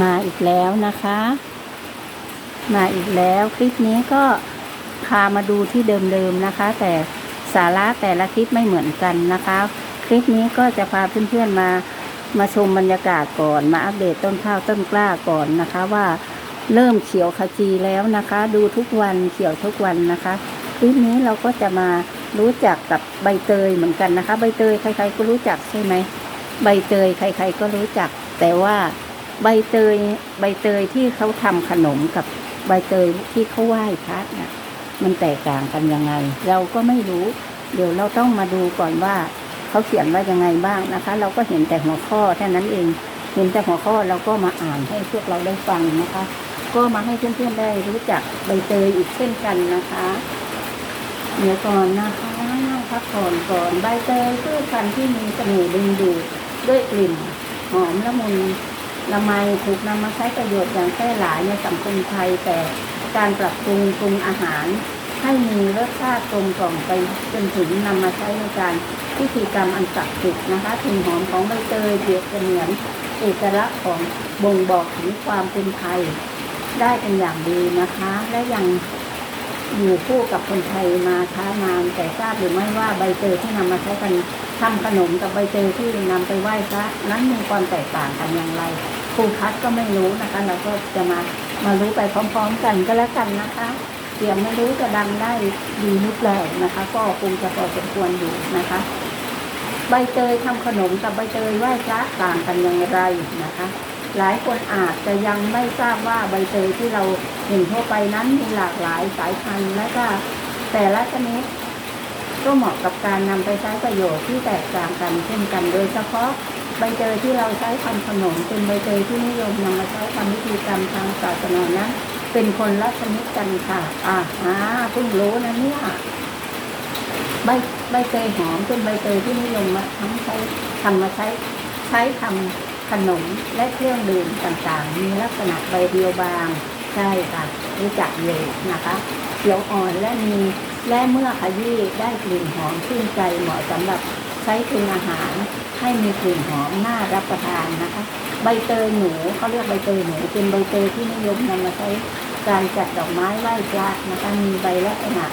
มาอีกแล้วนะคะ มาอีกแล้วคลิปนี้ก็พามาดูที่เดิมๆนะคะ แต่สาระแต่ละคลิปไม่เหมือนกันนะคะ คลิปนี้ก็จะพาเพื่อนๆมามาชมบรรยากาศก่อนมาอัปเดตต้นข้าวต้นกล้าก่อนนะคะว่าเริ่มเขียวขจีแล้วนะคะ ดูทุกวันเขียวทุกวันนะคะคลิปนี้เราก็จะมารู้จักกับใบเตยเหมือนกันนะคะ ใบเตยใครๆก็รู้จักใช่ไหมใบเตยใคร ๆก็รู้จัก แต่ว่า ใบเตยใบเตยที่เขาทำขนมกับใบเตยที่เขาไหว้พระน่ะมันแตกต่างกันยังไง เราก็ไม่รู้ เดี๋ยวเราต้องมาดูก่อนว่าเขาเขียนว่ายังไงบ้างนะคะ เราก็เห็นแต่หัวข้อแค่นั้นเอง เห็นแต่หัวข้อเราก็มาอ่านให้พวกเราได้ฟังนะคะ ก็มาให้เพื่อนๆได้รู้จักใบเตยอีกเช่นกันนะคะเดี๋ยวก่อนนะคะนั่งพักผ่อนก่อนใบเตยพืชพันธุ์ที่มีเสน่ห์ดึงดูดด้วยกลิ่นหอมละมุน ละไมถูกนำมาใช้ประโยชน์อย่างแพร่หลายในสังคมไทย แต่การปรับปรุงปรุงอาหาร ให้มีรสชาติกลมกล่อมไปจนถึงนำมาใช้ในการพิธีกรรมอันศักดิ์สิทธิ์นะคะกลิ่นหอมของใบเตยเปรียบเสมือนเอกลักษณ์ของบ่งบอกถึงความเป็นไทยได้เป็นอย่างดีนะคะ และยังอยู่คู่กับคนไทยมาช้านานแต่ทราบหรือไม่ว่าใบเตยที่นำมาใช้กันทำขนมกับใบเตยที่นำไปไหว้พระนั้นมีความแตกต่างกันอย่างไร ครูพัดก็ไม่รู้นะคะ เราก็จะมามารู้ไปพร้อมๆกันก็แล้วกันนะคะเสียงไม่รู้จะดังได้ดีหรือเปล่านะคะ ก็คงจะพอสมควรอยู่นะคะ ใบเตยทำขนมกับใบเตยไหว้พระต่างกันอย่างไรนะคะ หลายคนอาจจะยังไม่ทราบว่าใบเตยที่เราเห็นทั่วไปนั้นมีหลากหลายสายพันธุ์และก็แต่ละชนิดก็เหมาะกับการนำไปใช้ประโยชน์ที่แตกต่างกันเช่นกัน โดยเฉพาะ ใบเตยที่เราใช้ทำขนมเป็นใบเตยที่นิยมนำมาใช้ทำพิธีกรรมทางศาสนานั้นเป็นคนละชนิดกันค่ะอ่าอ่าเพิ่งรู้นะเนี่ยใบใบเตยหอมเป็นใบเตยที่นิยมมาทั้งใช้ทำมาใช้ใช้ทำขนมและเครื่องดื่มต่างๆ มีลักษณะใบเดียวบางใช่ค่ะรู้จักเลยนะคะเขียวอ่อนและมีและเมื่อขยี้ได้กลิ่นหอมชื่นใจเหมาะสำหรับ ใช้ปรุงอาหารให้มีกลิ่นหอมน่ารับประทานนะคะ ใบเตยหนูเขาเรียกใบเตยหนูเป็นใบเตยที่นิยมนำมาใช้การจัดดอกไม้ไหว้พระนะคะมีใบลักษณะ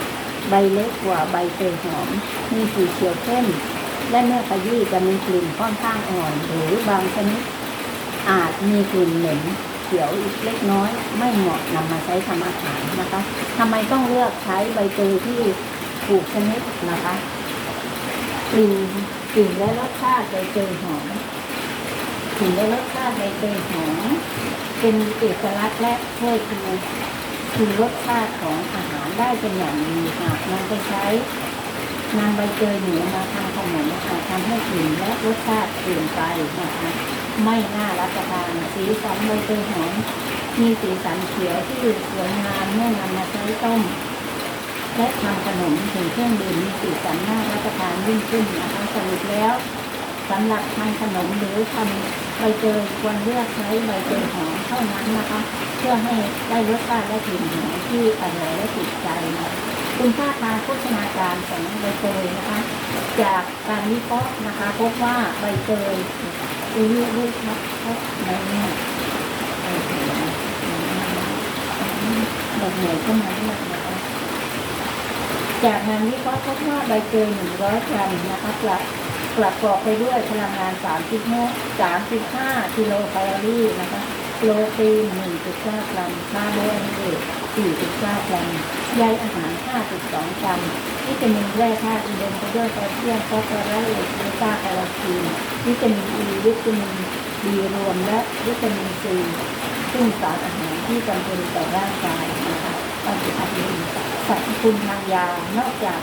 ใบเล็กกว่าใบเตยหอม มีสีเขียวเข้ม และเมื่อขยี้จะมีกลิ่นค่อนข้างอ่อน หรือบางชนิดอาจมีกลิ่นเหม็นเขียวอีกเล็กน้อย ไม่เหมาะนำมาใช้ทำอาหารนะคะทำไมต้องเลือกใช้ใบเตยที่ถูกชนิดนะคะ กลิ่นกลิ่นและรสชาติใบเตยหอมกลิ่นและรสชาติใบเตยหอมเป็นเอกลักษณ์และช่วยคือคือรสชาติของอาหารได้เป็นอย่างดีค่ะนำไปใช้นำใบเตยเหนูมาทำขนมนะคะทำให้กลิ่นและรสชาติเปลี่ยนไปนะคะไม่น่ารับประทานสีสันใบเตยหอมมีสีสันเขียวที่สวยงามเมื่อนำมาใช้ต้มและทำขนมถึงเครื่องดื่มมีสีสันน่า ยิ่งขึ้นนะคะสรุปแล้วสำหรับทำขนมหรือทำใบเตยควรเลือกใช้ใบเตยหอมเท่านั้นนะคะ เพื่อให้ได้รสชาติและกลิ่นหอมที่อร่อยและติดใจนะคุณค่าทางโภชนาการของใบเตยนะคะ จากการวิเคราะห์นะคะ พบว่าใบเตยอายุด้วยครับครับในนี่ยใบเตยนกเหนื่อก็มาด้วยนะคะ จากงานวิเคราะห์พบว่าใบเตย100กรัมนะคะประประกอบไปด้วยพลังงาน35 35กิโลแคลอรี่นะคะโปรตีน1.9กรัมคาร์โบไฮเดรต4.9กรัมใยอาหาร 5.2 กรัมวิตามินแร่ธาตุอุดมไปด้วยแคลเซียมฟอสฟอรัสเบต้าแคโรทีนวิตามินอีวิตามินดีรวมและวิตามินซีซึ่งสารอาหารที่จำเป็นต่อร่างกายนะคะปัจจุบันนี้ สรรพคุณทางยา นอกจาก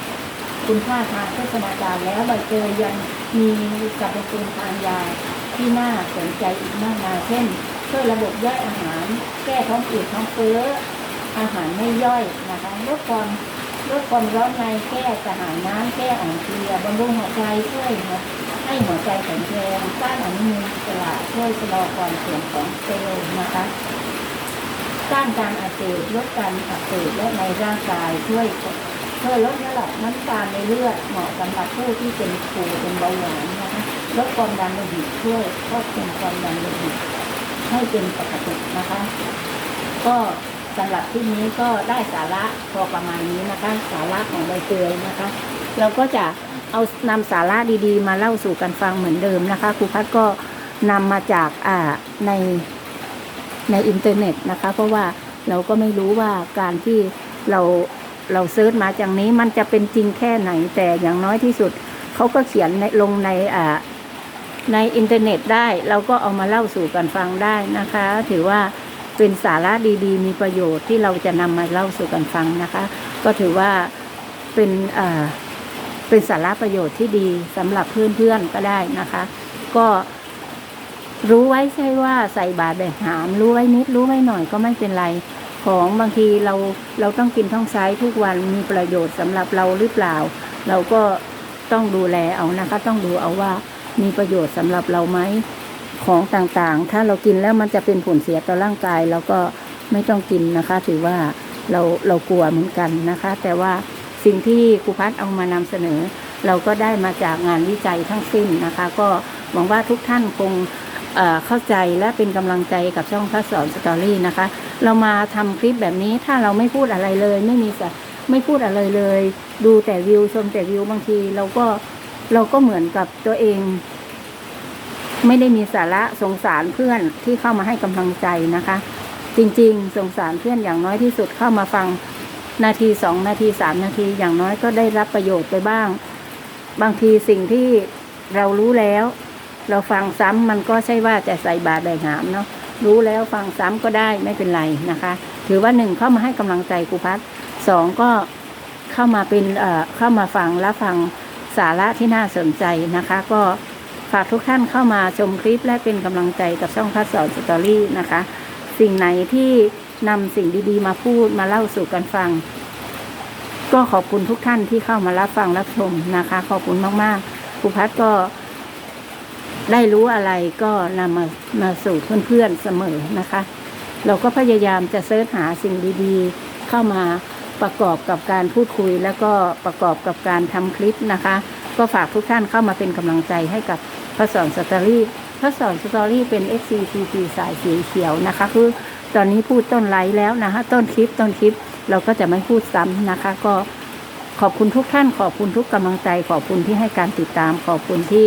คุณค่าทางโภชนาการแล้วใบเตยยังมีสรรพคุณทางยาที่น่าสนใจอีกมากมายเช่นช่วยระบบย่อยอาหาร แก้ท้องอืดท้องเฟ้ออาหารไม่ย่อยนะคะลดความลดความร้อนในแก้กระหายน้ำแก้อ่อนเพลียบำรุงหัวใจช่วยหัวให้หัวใจแข็งแรงสร้างอนุมูลอิสระช่วยชะลอความเสื่อมของเซลล์นะคะ ต้านการอักเสบลดการอักเสบและในร่างกายช่วยช่วยลดระดับน้ำตาลในเลือดเหมาะสำหรับผู้ที่เป็นผูเป็นเบาหวานนะคะลดความดันโลหิตช่วยควบคุมความดันโลหิตให้เป็นปกตินะคะ ก็สำหรับที่นี้ก็ได้สาระพอประมาณนี้นะคะ สาระของใบเตยนะคะ เราก็จะเอานำสาระดีๆ มาเล่าสู่กันฟังเหมือนเดิมนะคะครูพัดก็นำมาจากใน ในอินเทอร์เน็ตนะคะ เพราะว่าเราก็ไม่รู้ว่าการที่เราเราเซิร์ชมาจากนี้มันจะเป็นจริงแค่ไหนแต่อย่างน้อยที่สุดเขาก็เขียนในลงในอ่าในอินเทอร์เน็ตได้ เราก็เอามาเล่าสู่กันฟังได้นะคะ ถือว่าเป็นสาระดีๆ มีประโยชน์ที่เราจะนำมาเล่าสู่กันฟังนะคะ ก็ถือว่าเป็นอ่าเป็นสาระประโยชน์ที่ดีสำหรับเพื่อนๆก็ได้นะคะ ก็ รู้ไว้ใช่ว่าใส่บาตรแบ่งหามรู้ไว้นิดรู้ไว้หน่อยก็ไม่เป็นไร ของบางทีเราเราต้องกินต้องใช้ทุกวันมีประโยชน์สำหรับเราหรือเปล่า เราก็ต้องดูแลเอานะคะ ต้องดูเอาว่ามีประโยชน์สำหรับเราไหมของต่างๆ ถ้าเรากินแล้วมันจะเป็นผลเสียต่อร่างกายเราก็ไม่ต้องกินนะคะ ถือว่าเราเรากลัวเหมือนกันนะคะ แต่ว่าสิ่งที่ครูพัฒน์เอามานำเสนอ เราก็ได้มาจากงานวิจัยทั้งสิ้นนะคะ ก็หวังว่าทุกท่านคง เข้าใจและเป็นกำลังใจกับช่องพระสอนสตอรี่นะคะ เรามาทำคลิปแบบนี้ถ้าเราไม่พูดอะไรเลย ไม่มีไม่พูดอะไรเลย ดูแต่วิวชมแต่วิวบางที เราก็เราก็เหมือนกับตัวเอง ไม่ได้มีสาระสงสารเพื่อนที่เข้ามาให้กำลังใจนะคะ จริง ๆ สงสารเพื่อนอย่างน้อยที่สุดเข้ามาฟังนาทีสองนาทีสามนาทีอย่างน้อยก็ได้รับประโยชน์ไปบ้าง บางทีสิ่งที่เรารู้แล้ว เราฟังซ้ำมันก็ใช่ว่าจะใส่บาตรแบกหามเนาะรู้แล้วฟังซ้ำก็ได้ไม่เป็นไรนะคะ ถือว่าหนึ่งเข้ามาให้กำลังใจครูพัฒน์สองก็เข้ามาเป็นเอ่อเข้ามาฟังและฟังสาระที่น่าสนใจนะคะ ก็ฝากทุกท่านเข้ามาชมคลิปและเป็นกำลังใจกับช่องพัฒสอนสตอรี่นะคะ สิ่งไหนที่นำสิ่งดีๆ มาพูดมาเล่าสู่กันฟัง ก็ขอบคุณทุกท่านที่เข้ามารับฟังรับชมนะคะ ขอบคุณมากๆครูพัฒก็ ได้รู้อะไรก็นำมามาสู่เพื่อนๆเสมอนะคะ เราก็พยายามจะเสิร์ชหาสิ่งดีๆ เข้ามาประกอบกับการพูดคุย แล้วก็ประกอบกับการทำคลิปนะคะ ก็ฝากทุกท่านเข้ามาเป็นกำลังใจให้กับพระสอนสตอรี่พระสอนสตอรี่เป็น XCTP สายสีเขียวนะคะ คือตอนนี้พูดต้นไลฟ์แล้วนะคะ ต้นคลิปต้นคลิปเราก็จะไม่พูดซ้ำนะคะ ก็ขอบคุณทุกท่าน ขอบคุณทุกกำลังใจ ขอบคุณที่ให้การติดตาม ขอบคุณที่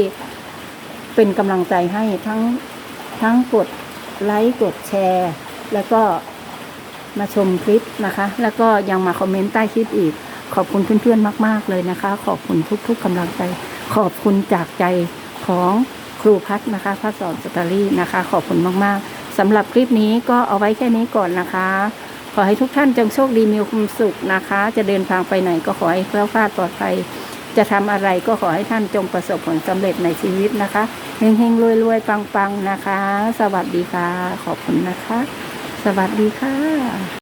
เป็นกำลังใจให้ทั้งทั้งกดไลค์กดแชร์ แล้วก็มาชมคลิปนะคะ แล้วก็ยังมาคอมเมนต์ใต้คลิปอีก ขอบคุณเพื่อนๆมาก ๆ เลยนะคะ ขอบคุณทุก ๆกำลังใจ ขอบคุณจากใจของครูพัฒนะคะพระสอนสตอรี่นะคะ ขอบคุณมากๆสำหรับคลิปนี้ก็เอาไว้แค่นี้ก่อนนะคะ ขอให้ทุกท่านจงโชคดีมีความสุขนะคะ จะเดินทางไปไหนก็ขอให้แคล้วคลาดปลอดภัย จะทำอะไรก็ขอให้ท่านจงประสบผลสำเร็จในชีวิตนะคะเฮงๆรวยๆ ปังๆ นะคะ สวัสดีค่ะ ขอบคุณนะคะ สวัสดีค่ะ